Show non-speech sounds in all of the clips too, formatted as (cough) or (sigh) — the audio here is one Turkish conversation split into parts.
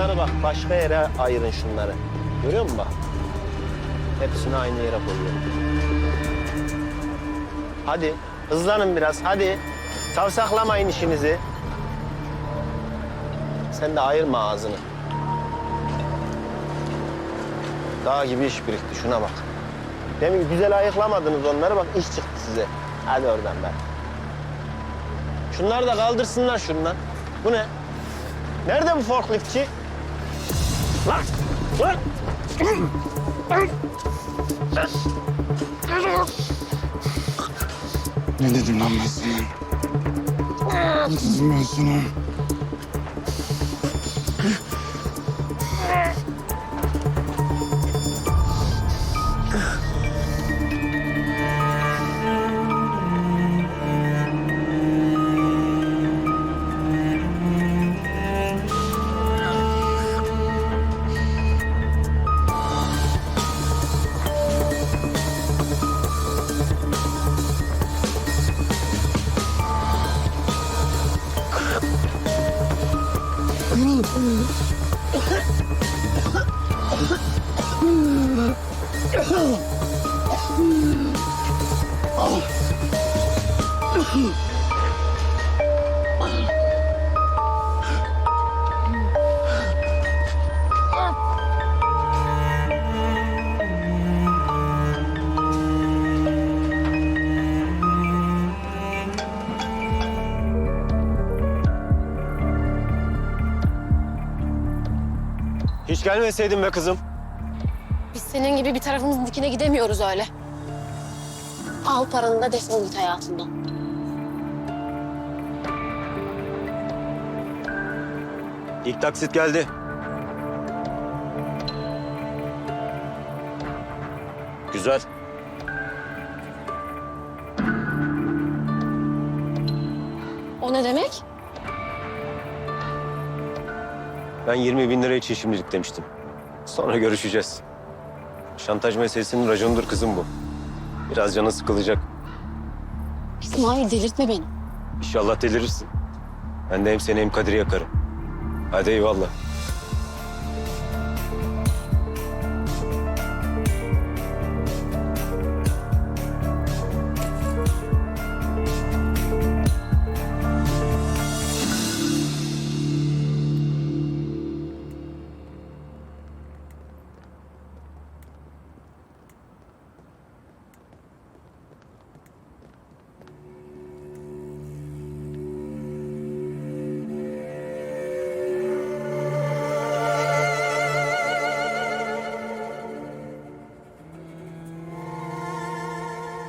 Şunları bak başka yere ayırın şunları. Görüyor musun bak? Hepsini aynı yere koyuyorum. Hadi hızlanın biraz hadi. Savsaklamayın işinizi. Sen de ayırma ağzını. Dağ gibi iş birikti şuna bak. Demin güzel ayıklamadınız onları bak iş çıktı size. Hadi oradan ben. Şunları da kaldırsınlar şundan. Bu ne? Nerede bu forkliftçi? Ne dedim lan ben sana? Ne dedim ben sana? Hiç gelmeseydin be kızım. Biz senin gibi bir tarafımızın dikine gidemiyoruz öyle. Al paranı da defol git hayatımdan. İlk taksit geldi. Güzel. O ne demek? Ben 20 bin lira için şimdilik demiştim. Sonra görüşeceğiz. Şantaj meselesinin raconudur kızım bu. Biraz canı sıkılacak. İsmail delirtme beni. İnşallah delirirsin. Ben de hem seni hem Kadir'i yakarım. Hadi eyvallah.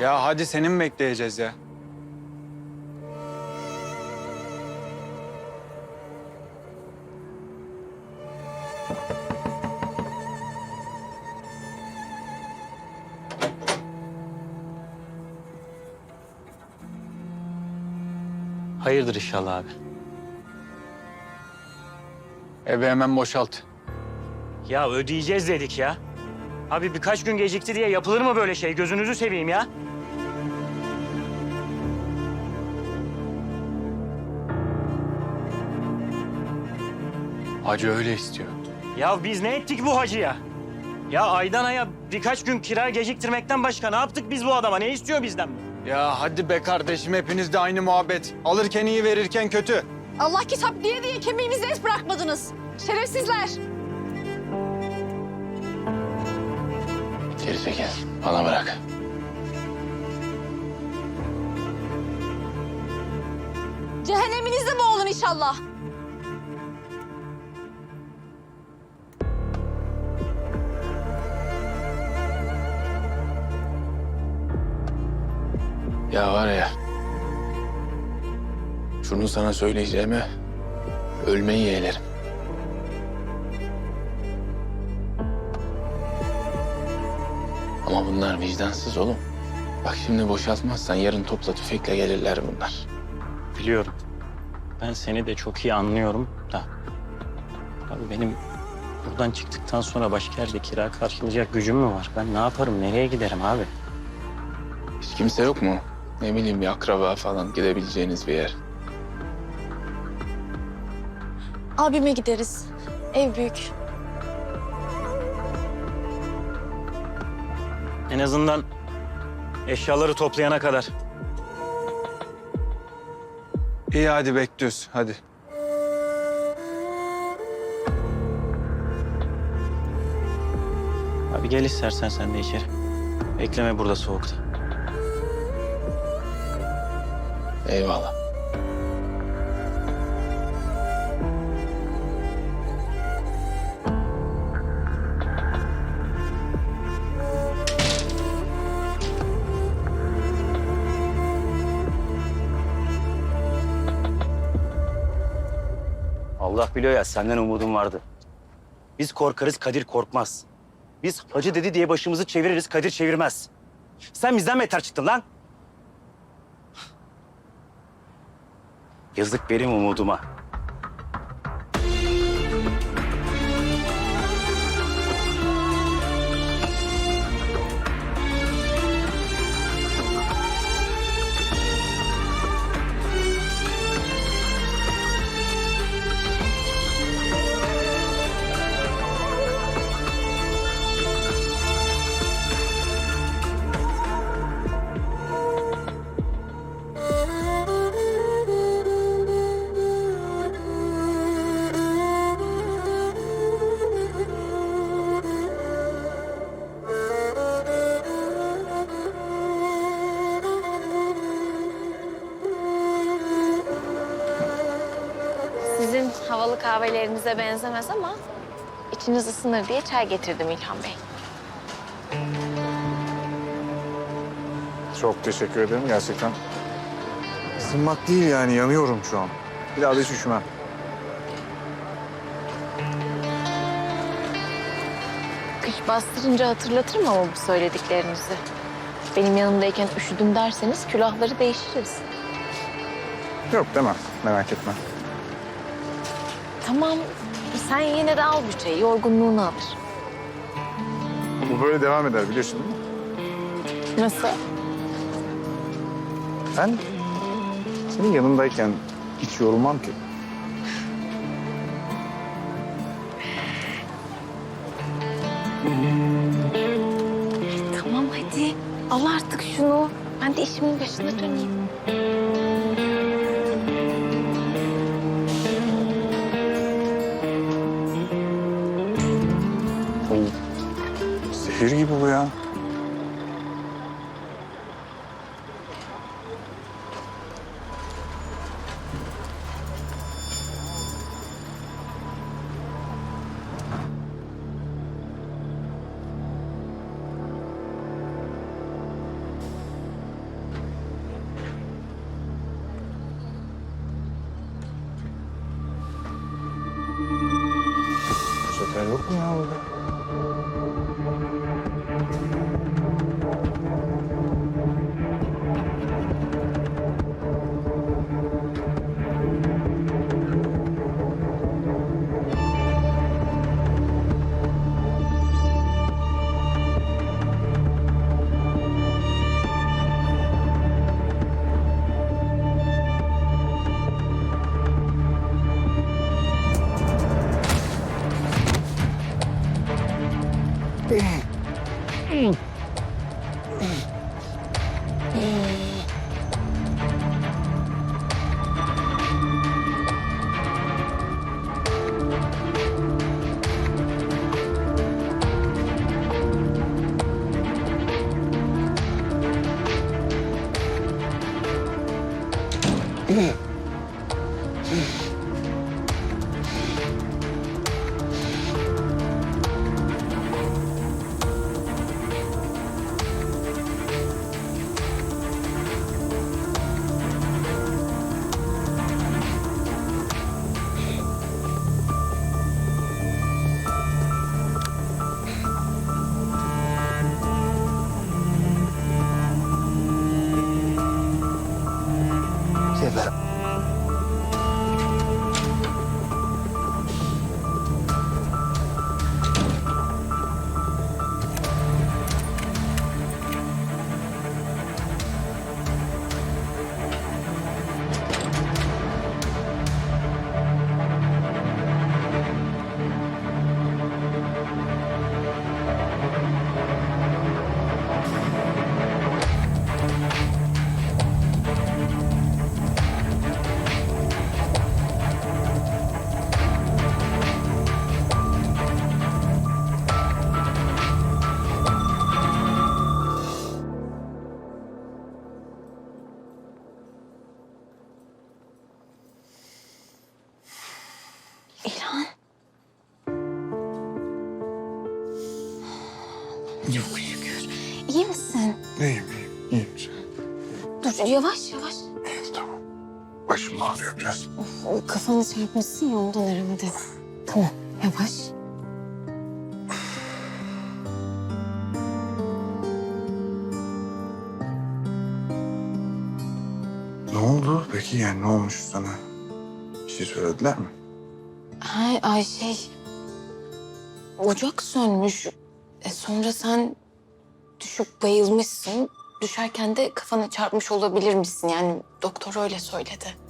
Ya hadi senin mi bekleyeceğiz ya? Hayırdır inşallah abi. Evi hemen boşalt. Ya ödeyeceğiz dedik ya. Abi birkaç gün gecikti diye yapılır mı böyle şey? Gözünüzü seveyim ya. Hacı öyle istiyor. Ya biz ne ettik bu hacıya? Ya aydan aya birkaç gün kira geciktirmekten başka ne yaptık biz bu adama? Ne istiyor bizden? Ya hadi be kardeşim hepiniz de aynı muhabbet. Alırken iyi verirken kötü. Allah kitap diye diye kemiğimizi es bırakmadınız. Şerefsizler. Gerizekalı. Bana bırak. Cehenneminizde boğulun inşallah. Ya var ya. Şunu sana söyleyeceğime ölmeyi yeğlerim. Ama bunlar vicdansız oğlum. Bak şimdi boşaltmazsan yarın topla tüfekle gelirler bunlar. Biliyorum. Ben seni de çok iyi anlıyorum da. Abi benim buradan çıktıktan sonra başka yerde kira karşılayacak gücüm mü var? Ben ne yaparım? Nereye giderim abi? Hiç kimse yok mu? Ne bileyim bir akraba falan gidebileceğiniz bir yer. Abime gideriz. Ev büyük. En azından eşyaları toplayana kadar. İyi hadi bekliyoruz hadi. Abi gel istersen sen de içeri. Bekleme burada soğukta. Eyvallah. Allah biliyor ya senden umudum vardı. Biz korkarız Kadir korkmaz. Biz hacı dedi diye başımızı çeviririz Kadir çevirmez. Sen bizden beter çıktın lan. Yazık benim umuduma. Kahvelerinize benzemez ama içiniz ısınır diye çay getirdim İlhan Bey. Çok teşekkür ederim gerçekten. Isınmak değil yani yanıyorum şu an. Bir daha da hiç üşümem. Kış bastırınca hatırlatırım ama bu söylediklerinizi. Benim yanımdayken üşüdüm derseniz külahları değişiriz. Yok demem merak etme. Tamam, sen yine de al çayı, yorgunluğunu alır. Bu böyle devam eder biliyorsun değil mi? Nasıl? Ben senin yanındayken hiç yorulmam ki. Tamam hadi, al artık şunu. Ben de işimin başına döneyim. Zehir gibi bu ya. Yavaş yavaş. İyiyim, tamam. Başım ağrıyor biraz. Of, kafanı çarpmışsın ya ondan herhalde. Tamam yavaş. Ne oldu peki yani ne olmuş sana? Bir şey söylediler mi? Ha, ay şey... Ocak sönmüş. E, sonra sen düşüp bayılmışsın. Düşerken de kafana çarpmış olabilir misin? Yani doktor öyle söyledi.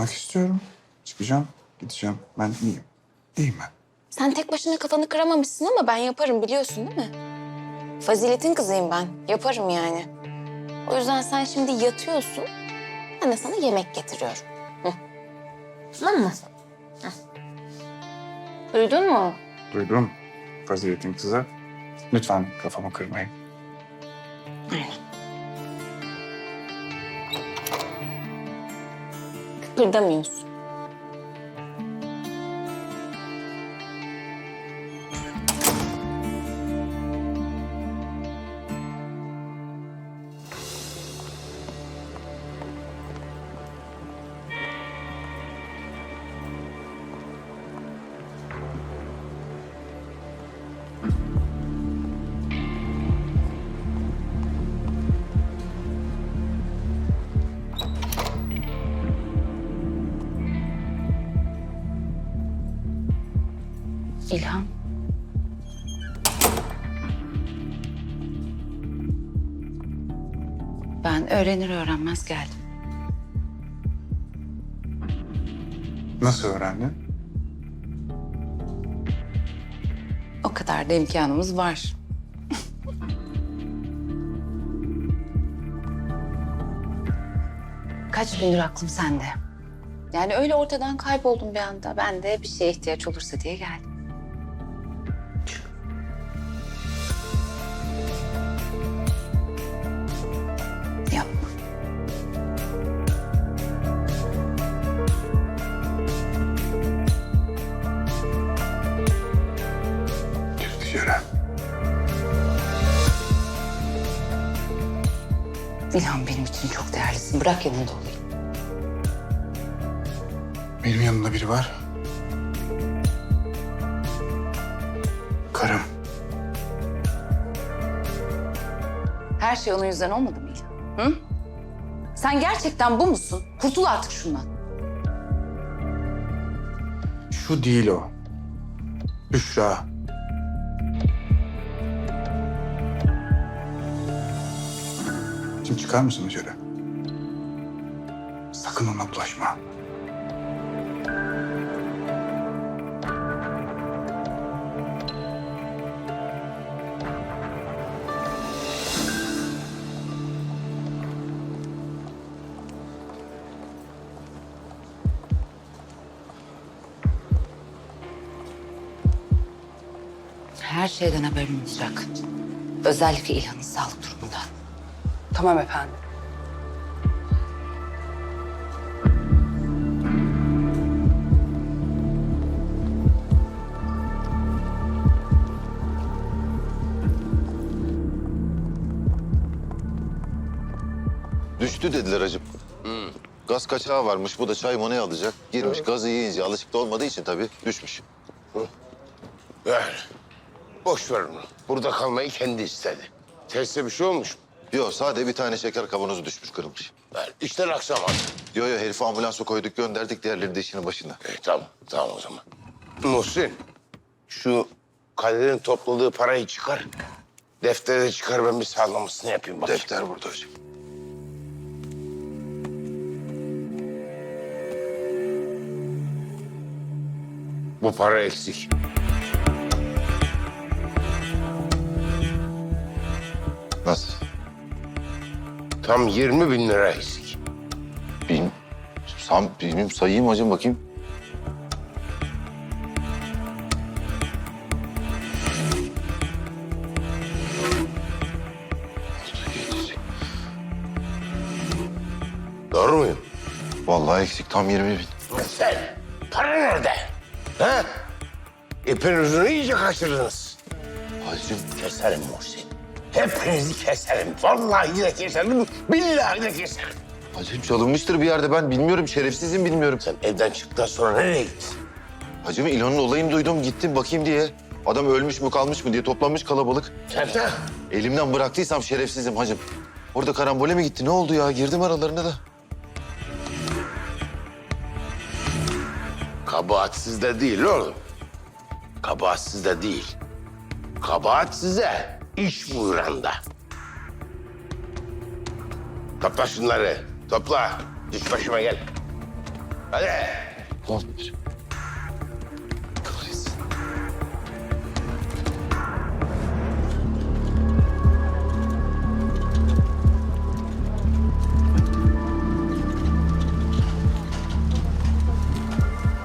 Çıkmak istiyorum. Çıkacağım, gideceğim. Ben iyiyim. İyiyim ben. Sen tek başına kafanı kıramamışsın ama ben yaparım biliyorsun değil mi? Fazilet'in kızıyım ben. Yaparım yani. O yüzden sen şimdi yatıyorsun. Ben de sana yemek getiriyorum. Hı. Tamam mı? Hı. Duydun mu? Duydum. Fazilet'in kızı. Lütfen kafamı kırmayın. Kıpırdamıyorsun. Então, rapidamente. Öğrenir öğrenmez geldim. Nasıl öğrendin? O kadar da imkanımız var. (laughs) Kaç gündür aklım sende. Yani öyle ortadan kayboldum bir anda. Ben de bir şeye ihtiyaç olursa diye geldim. İçin çok değerlisin. Bırak yanında olayım. Benim yanımda biri var. Karım. Her şey onun yüzünden olmadı mı İlhan? Hı? Sen gerçekten bu musun? Kurtul artık şundan. Şu değil o. Büşra. Çıkar mısın dışarı? Sakın ona bulaşma. Her şeyden haberim olacak. Özellikle İlhan'ın sağlık durumundan. Tamam efendim. Düştü dediler acım. Gaz kaçağı varmış. Bu da çay money alacak. Girmiş gazı yiyince alışık da olmadığı için tabii düşmüş. Ver. Boş ver onu. Burada kalmayı kendi istedi. Teste bir şey olmuş mu? Yok sade bir tane şeker kavanozu düşmüş kırılmış. Ver. İşler aksamadı. Yo yo herifi ambulansa koyduk gönderdik. Diğerleri de işinin başında. E, tamam, tamam o zaman. Muhsin, şu Kadir'in topladığı parayı çıkar. Deftere çıkar ben bir sağlamasını yapayım bakayım. Defter burada hocam. Bu para eksik. Nasıl? Tam 20 bin lira eksik. Bin, sam, bilmiyorum sayayım hacım bakayım. Doğru muyum? Vallahi eksik tam 20 bin. Sen para nerede? Ha? İpin ucunu iyice kaçırdınız. Hacım Keserim Muhsin. Hepinizi keserim. Vallahi de keserim. Billahi de keserim. Hacım çalınmıştır bir yerde ben bilmiyorum şerefsizim bilmiyorum. Sen evden çıktıktan sonra nereye gittin? Hacım İlhan'ın olayını duydum gittim bakayım diye. Adam ölmüş mü kalmış mı diye toplanmış kalabalık. Sen de Elimden bıraktıysam şerefsizim hacım. Orada karambole mi gitti ne oldu ya girdim aralarına da. kabahat sizde değil oğlum. Kabahat sizde değil. Kabahat size iş buyuranda. Topla şunları. Topla. Düş başıma gel. Hadi. Kahretsin.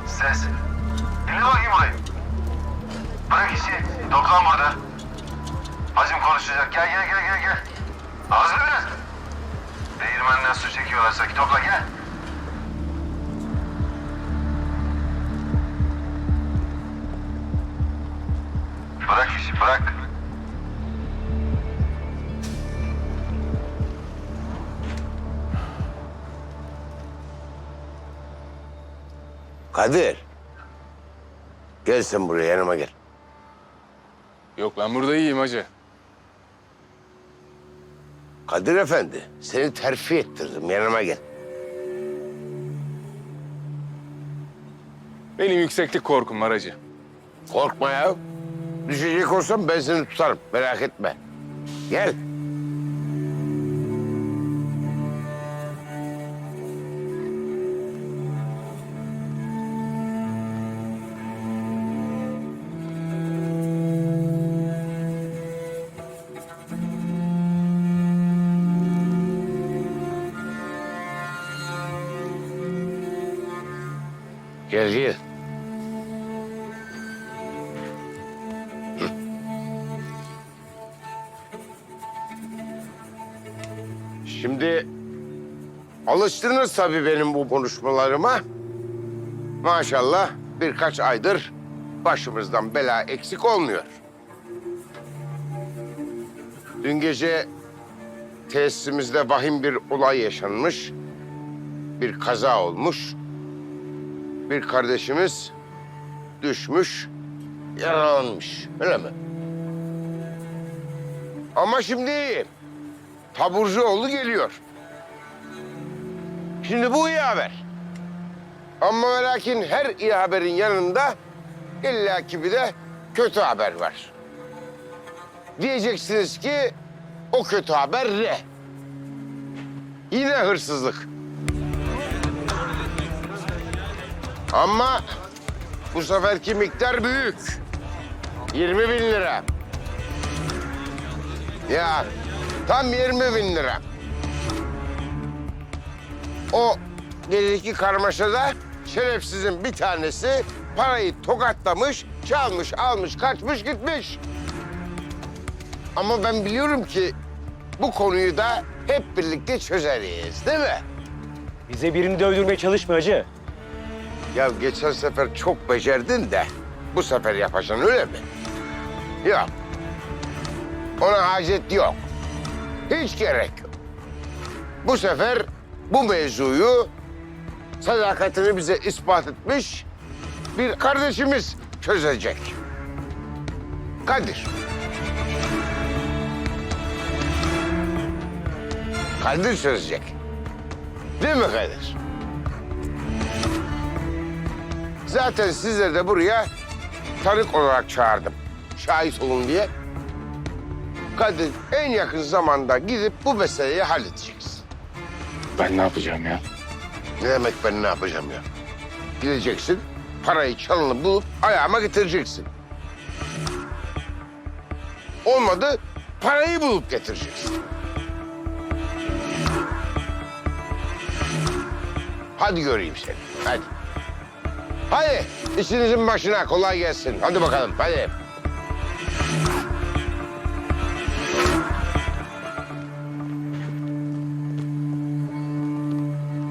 Ses. Dinle bakayım burayı. Bırak işi. Toplan burada. Konuşacak. Gel gel gel gel gel. Ağzını biraz. Değirmenden su çekiyorlar sanki. Topla gel. Bırak işi bırak. Kadir. Gel sen buraya yanıma gel. Yok ben burada iyiyim hacı. Kadir Efendi, seni terfi ettirdim. Yanıma gel. Benim yükseklik korkum var hacı. Korkma ya. Düşecek olsam ben seni tutarım. Merak etme. Gel. Gel gel. Şimdi alıştınız tabii benim bu konuşmalarıma. Maşallah birkaç aydır başımızdan bela eksik olmuyor. Dün gece tesisimizde vahim bir olay yaşanmış. Bir kaza olmuş. Bir kardeşimiz düşmüş, yaralanmış. Öyle mi? Ama şimdi iyiyim. Taburcuoğlu geliyor. Şimdi bu iyi haber. Ama ve lakin her iyi haberin yanında illaki bir de kötü haber var. Diyeceksiniz ki o kötü haber ne? Yine hırsızlık. Ama bu seferki miktar büyük. 20 bin lira. Ya tam 20 bin lira. O gelirki karmaşada şerefsizin bir tanesi parayı tokatlamış, çalmış, almış, kaçmış, gitmiş. Ama ben biliyorum ki bu konuyu da hep birlikte çözeriz, değil mi? Bize birini dövdürmeye çalışma hacı. Ya geçen sefer çok becerdin de bu sefer yapacaksın öyle mi? Yok. Ona hacet yok. Hiç gerek yok. Bu sefer bu mevzuyu sadakatini bize ispat etmiş bir kardeşimiz çözecek. Kadir. Kadir çözecek. Değil mi Kadir? Zaten sizleri de buraya tanık olarak çağırdım. Şahit olun diye. Kadir en yakın zamanda gidip bu meseleyi halledeceksin. Ben ne yapacağım ya? Ne demek ben ne yapacağım ya? Gideceksin, parayı çalını bulup ayağıma getireceksin. Olmadı, parayı bulup getireceksin. Hadi göreyim seni. Hadi. Hadi işinizin başına kolay gelsin. Hadi bakalım hadi.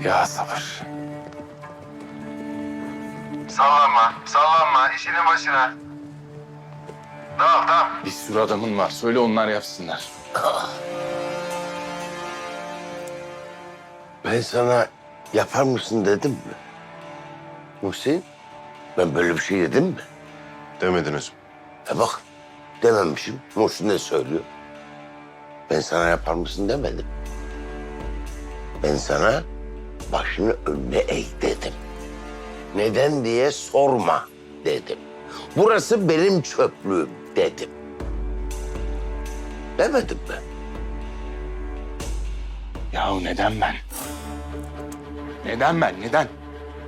Ya sabır. Sallanma, sallanma. İşinin başına. Tamam, tamam. Bir sürü adamın var. Söyle onlar yapsınlar. Ben sana yapar mısın dedim mi? Muhsin, ben böyle bir şey dedim mi? Demediniz. E bak, dememişim. Muhsin ne söylüyor? Ben sana yapar mısın demedim. Ben sana başını önüne eğ dedim. Neden diye sorma dedim. Burası benim çöplüğüm dedim. Demedim mi? Yahu neden ben? Neden ben? Neden?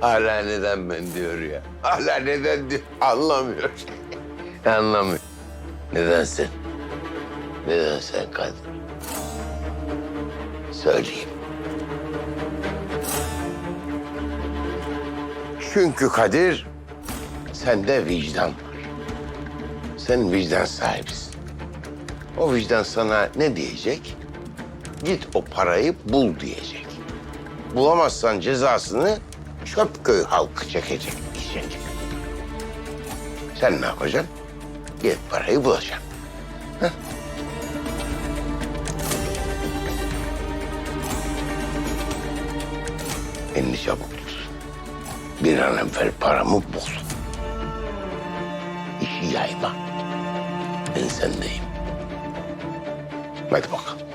Hala neden ben diyor ya. Hala neden diyor. Anlamıyor. (laughs) Anlamıyor. Neden sen? Neden sen kadın? Söyleyeyim. Çünkü Kadir, sende vicdan var. Sen vicdan sahibisin. O vicdan sana ne diyecek? Git o parayı bul diyecek. Bulamazsan cezasını Çöpköy halkı çekecek, diyecek. Sen ne yapacaksın? Git parayı bulacaksın. Heh. Elini çabuk tut. Bir an evvel paramı bul. İşi yayma. Ben sendeyim. Hadi bakalım.